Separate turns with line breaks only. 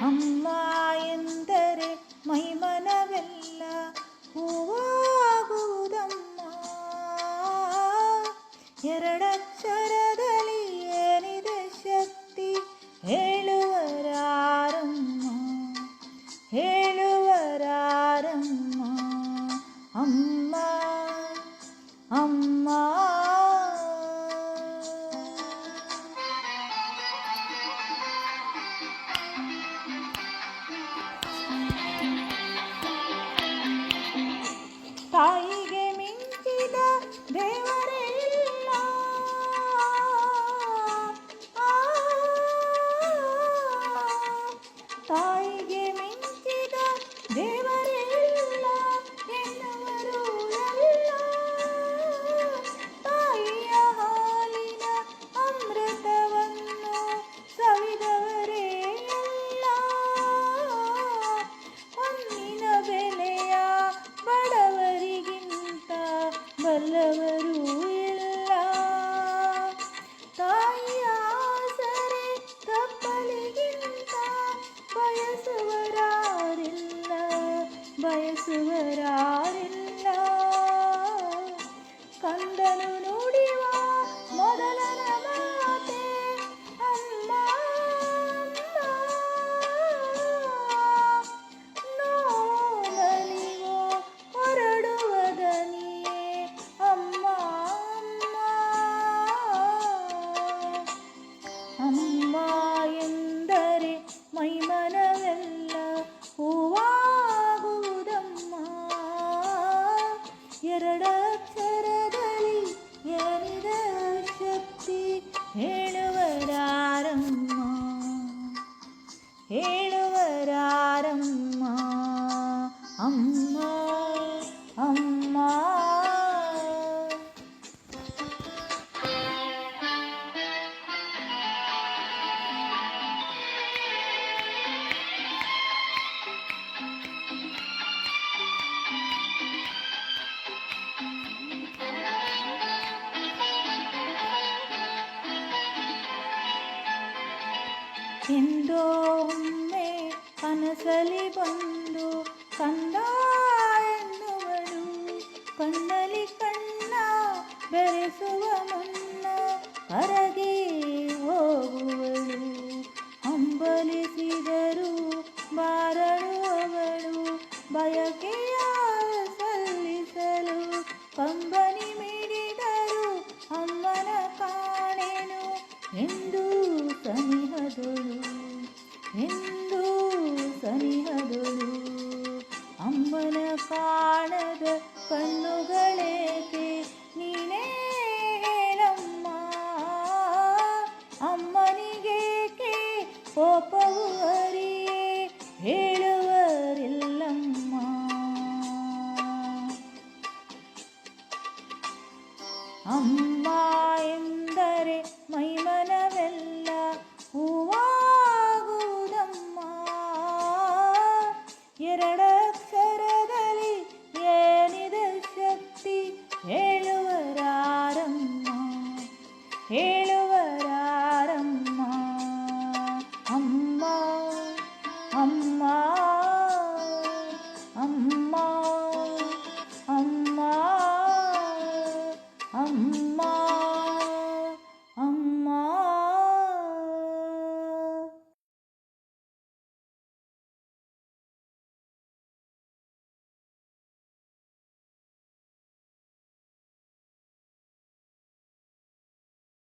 ಅಮ್ಮ ಎಂದರೆ ಮೈಮನವೆಲ್ಲ ಹೂವಾಗುವುದಮ್ಮ ಎರಡಕ್ಷರದಲ್ಲಿ Bye. வல்லவர் എഴുവരാരമ്മ ഏഴ് ಎಂದೋ ಒಮ್ಮೆ ಕನಸಲಿ ಬಂದು ಕಂದ ಎನ್ನುವಳು. ಕಣ್ಣಲಿ ಕಣ್ಣ ಬೆರೆಸುವ ಮುನ್ನ ಹೊರಗೆ ಹೋಗುವಳು. ಹಂಬಲಿಸಿದರು ಬಾರಳು ಅವಳು ಬಯಕೆಯ ಸಲ್ಲಿಸಲು ಕಂಬನಿ ಮಿಡಿದರು ಅಮ್ಮನ ಕಾಣೆನು. ಕಣ್ಣುಗಳೇಕೆ ನೀನೇ ಹೇಳಮ್ಮ. ಅಮ್ಮನಿಗೇಕೆ ಕೋಪವು ಅರಿಯೇ ಹೇಳುವರಿಲ್ಲಮ್ಮ. ಎರಡಕ್ಷರದಲ್ಲಿ ಹೇಳುವರಾರಮ್ಮ ಅಮ್ಮ ಅಮ್ಮ